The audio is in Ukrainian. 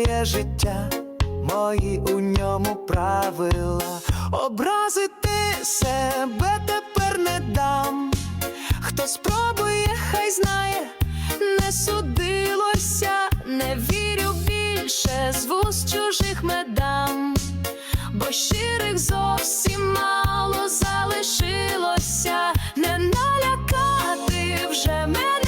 моє життя, мої у ньому правила. Образити себе тепер не дам. Хто спробує, хай знає, не судилося, не вірю більше з вуст чужих медам, бо щирих зовсім мало залишилося, не налякати вже мене.